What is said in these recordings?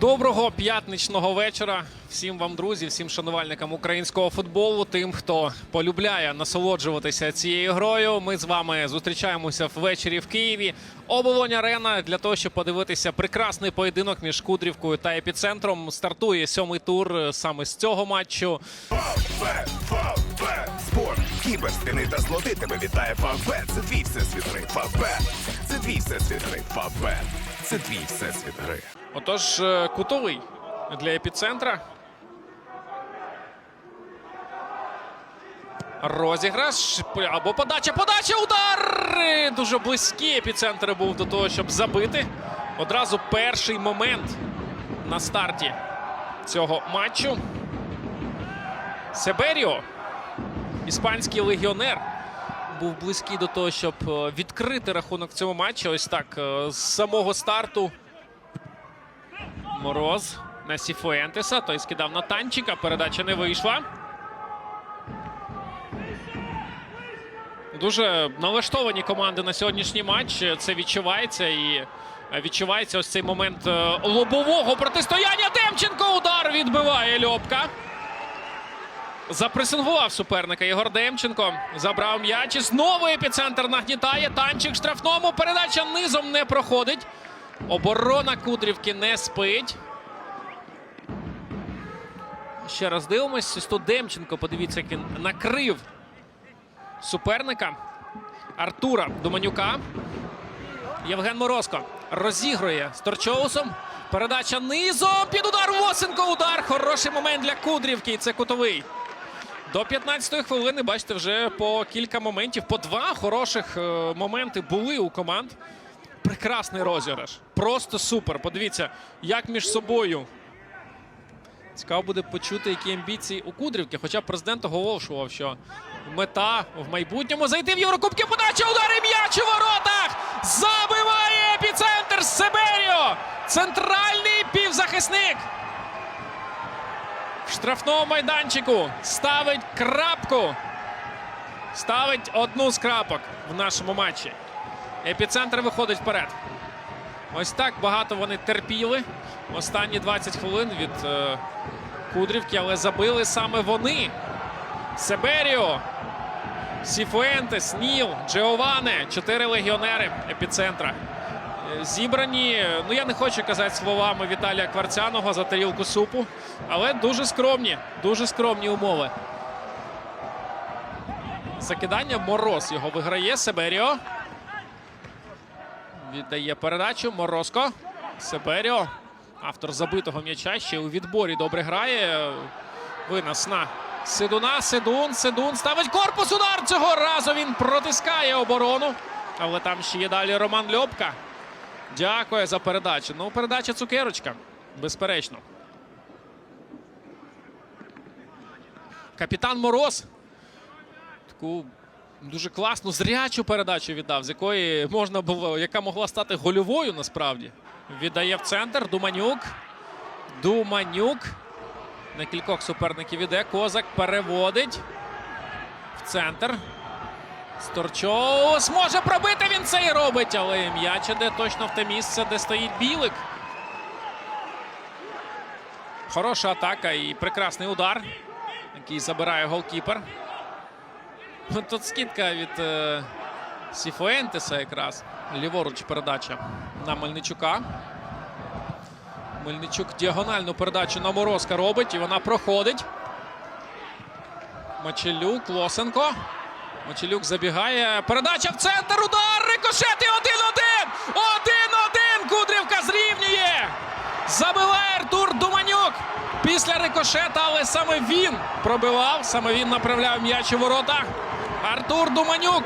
Доброго п'ятничного вечора всім вам, друзі, всім шанувальникам українського футболу, тим, хто полюбляє насолоджуватися цією грою. Ми з вами зустрічаємося ввечері в Києві. Оболонь арена для того, щоб подивитися прекрасний поєдинок між Кудрівкою та епіцентром. Стартує сьомий тур е, саме з цього матчу. Спорт, кіберстини та злоти тебе вітає Фавбет. Це твій всесвіт гри. Фавбет. Це твій всесвіт гри. Фавбет. Це твій всесвіт гри. Отож, е, кутовий для епіцентра. Розіграш або подача, подача, удар! Дуже близький епіцентр був до того, щоб забити. Одразу перший момент на старті цього матчу. Себеріо, іспанський легіонер, був близький до того, щоб е, відкрити рахунок в цьому матчі. Ось так е, з самого старту. Мороз на Сіфуентеса. Той скидав на танчика. Передача не вийшла. Дуже налаштовані команди на сьогоднішній матч. Це відчувається і відчувається ось цей момент е, лобового протистояння. Демченко удар відбиває Льопка. Запресингував суперника Ігор Демченко. Забрав м'яч. І знову епіцентр нагнітає. Танчик штрафному. Передача низом не проходить. Оборона Кудрівки не спить. Ще раз дивимось. Ось Демченко, подивіться, як він накрив суперника Артура Думанюка. Євген Морозко розігрує з Торчоусом. Передача низом. Під удар Восенко. Удар. Хороший момент для Кудрівки. Це кутовий. До 15-ї хвилини, бачите, вже по кілька моментів, по два хороших е, моменти були у команд. Прекрасний розіграш. Просто супер. Подивіться, як між собою. Цікаво буде почути, які амбіції у Кудрівки. Хоча президент оголошував, що мета в майбутньому зайти в Єврокубки. Подача удари м'яч у воротах. Забиває епіцентр Себеріо. Центральний півзахисник. Штрафному майданчику ставить крапку. Ставить одну з крапок в нашому матчі. Епіцентр виходить вперед. Ось так багато вони терпіли останні 20 хвилин від е, Кудрівки, але забили саме вони. Себеріо, Сіфуентес, Ніл, Джеоване. Чотири легіонери епіцентра. Зібрані, ну я не хочу казати словами Віталія Кварцяного за тарілку супу, але дуже скромні, дуже скромні умови. Закидання Мороз його виграє. Себеріо. Віддає передачу. Морозко. Себеріо. Автор забитого м'яча ще у відборі добре грає. Винос на Сидуна. Сидун. Сидун ставить корпус. Удар. Цього разу він протискає оборону. Але там ще є далі Роман Льопка. Дякую за передачу. Ну, передача цукерочка. Безперечно. Капітан Мороз. Таку дуже класну зрячу передачу віддав, з якої можна було, яка могла стати гольовою насправді. Віддає в центр. Думанюк. Думанюк. На кількох суперників іде. Козак переводить в центр. Сторчоус може пробити. Він це і робить, але м'яч іде точно в те місце, де стоїть білик. Хороша атака і прекрасний удар, який забирає голкіпер. Ну, Тут скидка від е, Сіфуентеса якраз. Ліворуч передача на Мельничука. Мельничук діагональну передачу на Морозка робить і вона проходить. Мочелюк, Лосенко. Мочелюк забігає. Передача в центр. Удар! Рикошет і 1-1! 1-1! Кудрівка зрівнює! Забиває Артур Думанюк. Після рикошета, але саме він пробивав, саме він направляв м'яч у ворота. Артур Думанюк.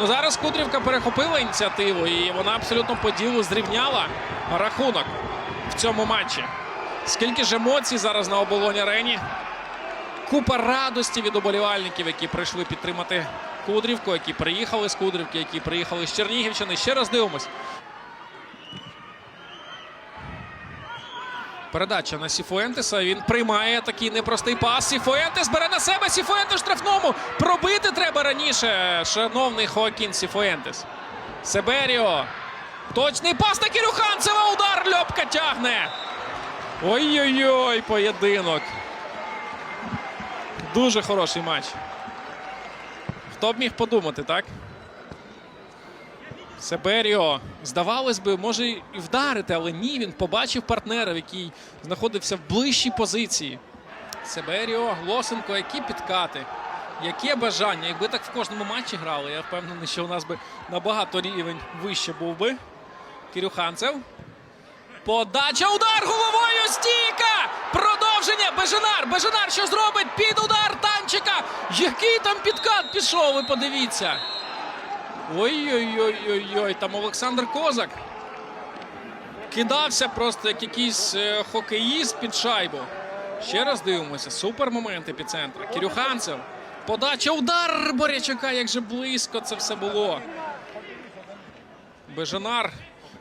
Ну зараз Кудрівка перехопила ініціативу і вона абсолютно по ділу зрівняла рахунок в цьому матчі. Скільки ж емоцій зараз на оболоні арені. Купа радості від уболівальників, які прийшли підтримати Кудрівку, які приїхали з Кудрівки, які приїхали з Чернігівщини. Ще раз дивимось. Передача на Сіфуентеса. Він приймає такий непростий пас. Сіфуентес бере на себе. Сіфуентес штрафному. Пробити треба раніше. Шановний Хоакін Сіфуентес. Себеріо. Точний пас на Кірюханцева. Удар Льопка тягне. Ой-ой-ой, поєдинок. Дуже хороший матч. Хто б міг подумати, так? Себеріо, здавалось би, може і вдарити, але ні, він побачив партнера, який знаходився в ближчій позиції. Себеріо, Лосенко, які підкати, яке бажання. Якби так в кожному матчі грали, я впевнений, що у нас би набагато рівень вище був би. Кирюханцев. Подача, удар головою, стійка! Продовження, Беженар, Беженар що зробить? Під удар танчика! Який там підкат пішов, ви подивіться. Ой-ой-ой-ой-ой, там Олександр Козак. Кидався просто як якийсь е, хокеїст під шайбу. Ще раз дивимося. Супер момент епіцентра. Кирюханцев. Подача, удар Борячука, як же близько це все було. Бежанар.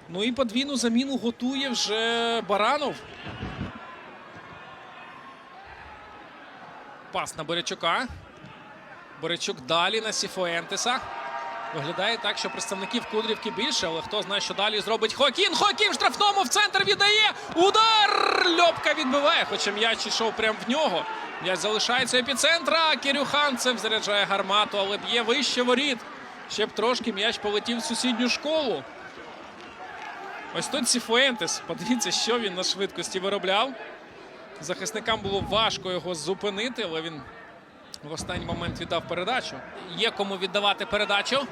Ну і подвійну заміну готує вже Баранов. Пас на Борячука. Борячук далі на Сіфуентеса. Виглядає так, що представників Кудрівки більше, але хто знає, що далі зробить Хокін. Хокін в штрафному в центр віддає. Удар! Льопка відбиває, хоча м'яч йшов прямо в нього. М'яч залишається епіцентра. Кирюханцев заряджає гармату, але б'є вище воріт. Ще б трошки м'яч полетів в сусідню школу. Ось тут Сіфуентес. Подивіться, що він на швидкості виробляв. Захисникам було важко його зупинити, але він в останній момент віддав передачу. Є кому віддавати передачу.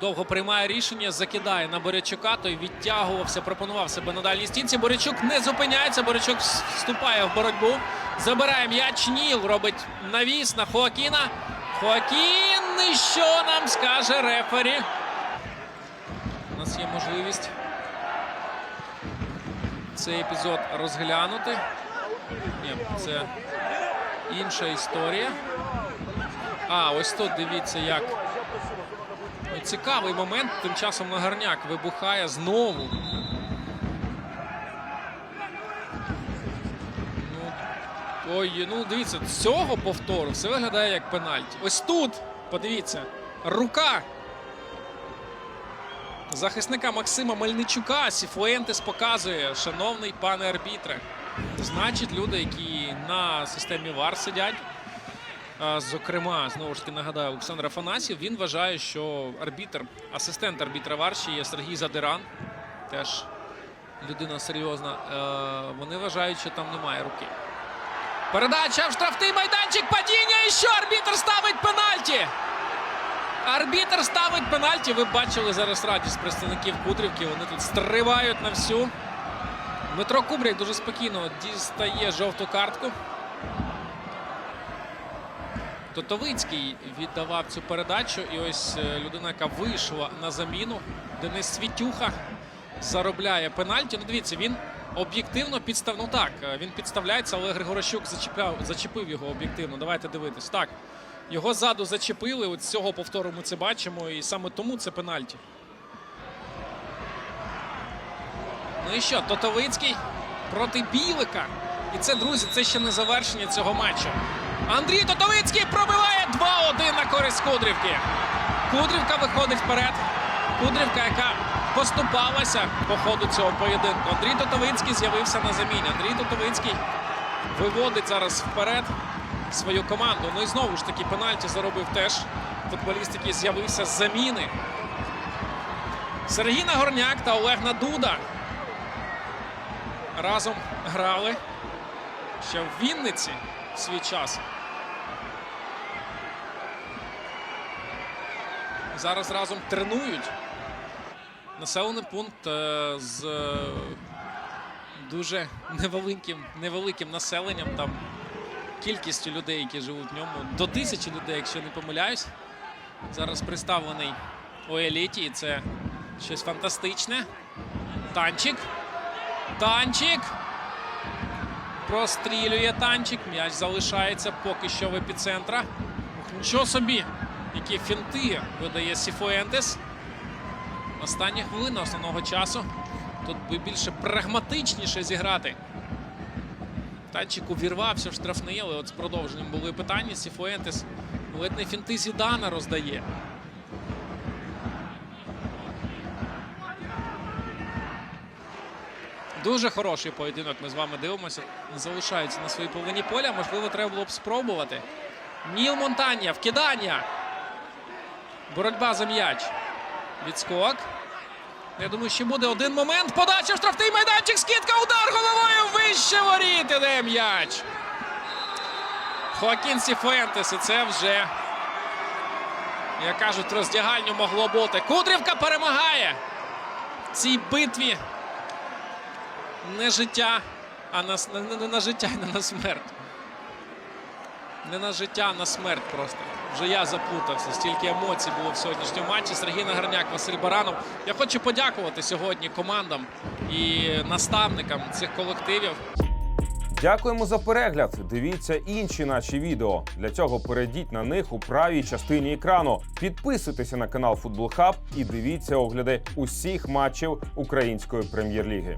Довго приймає рішення, закидає на Борячука. Той відтягувався, пропонував себе на дальній стінці. Борячук не зупиняється. Борячук вступає в боротьбу. Забирає м'яч. Ніл робить навіс на Хоакіна. Хоакін, і що нам скаже рефері? У нас є можливість цей епізод розглянути. Ні, це інша історія. А, ось тут дивіться, як. Цікавий момент. Тим часом Нагарняк вибухає знову. Ну, ой, ну дивіться, з цього повтору все виглядає як пенальті. Ось тут, подивіться, рука захисника Максима Мельничука. Сіфуентес показує, шановний пане арбітре. Значить, люди, які на системі ВАР сидять. Зокрема, знову ж таки нагадаю, Олександр Афанасів. Він вважає, що арбітр, асистент арбітра ВАР ще є Сергій Задиран. Теж людина серйозна. Е, Вони вважають, що там немає руки. Передача в штрафний майданчик. Падіння. І що арбітр ставить пенальті? Арбітр ставить пенальті. Ви бачили зараз радість представників Кудрівки. Вони тут стривають на всю. Дмитро Кубрик дуже спокійно дістає жовту картку. Тотовицький віддавав цю передачу. І ось е, людина, яка вийшла на заміну. Денис Світюха заробляє пенальті. Ну, дивіться, він об'єктивно підстав... Ну так, е, він підставляється, але Григорощук зачіпляв, зачепив його об'єктивно. Давайте дивитись. Так, його ззаду зачепили. От з цього повтору ми це бачимо. І саме тому це пенальті. Ну і що, Тотовицький проти Білика. І це, друзі, це ще не завершення цього матчу. Андрій Тотовицький пробиває 2-1 на користь Кудрівки. Кудрівка виходить вперед. Кудрівка, яка поступалася по ходу цього поєдинку. Андрій Тотовицький з'явився на заміні. Андрій Тотовицький виводить зараз вперед свою команду. Ну і знову ж таки пенальті заробив теж футболіст, який з'явився з заміни. Сергій Нагорняк та Олег Надуда разом грали ще в Вінниці в свій час. Зараз разом тренують. Населений пункт е, з е, дуже невеликим, невеликим населенням. Там кількістю людей, які живуть в ньому, до тисячі людей, якщо не помиляюсь. Зараз представлений у еліті. І це щось фантастичне. Танчик. Танчик. Прострілює танчик. М'яч залишається поки що в епіцентра. Нічого собі, які фінти видає Сіфуентес. Остання хвилина основного часу. Тут би більше прагматичніше зіграти. Танчик увірвався в штрафний, але от з продовженням були питання. Сіфуентес ледь не фінти Зідана роздає. Дуже хороший поєдинок. Ми з вами дивимося. Залишаються на своїй половині поля. Можливо, треба було б спробувати. Ніл Монтання, вкидання. Боротьба за м'яч. Відскок. Я думаю, ще буде один момент. Подача штрафний майданчик. Скидка, удар головою. Вище воріт. Іде м'яч. Хоакін Сіфентес. І це вже, як кажуть, роздягальню могло бути. Кудрівка перемагає в цій битві. Не життя, а на, не, не- на життя, і не на смерть. Не на життя, а на смерть просто. Вже я заплутався. Стільки емоцій було в сьогоднішньому матчі. Сергій Нагарняк, Василь Баранов. Я хочу подякувати сьогодні командам і наставникам цих колективів. Дякуємо за перегляд. Дивіться інші наші відео. Для цього перейдіть на них у правій частині екрану. Підписуйтеся на канал Футбол Хаб і дивіться огляди усіх матчів української прем'єр-ліги.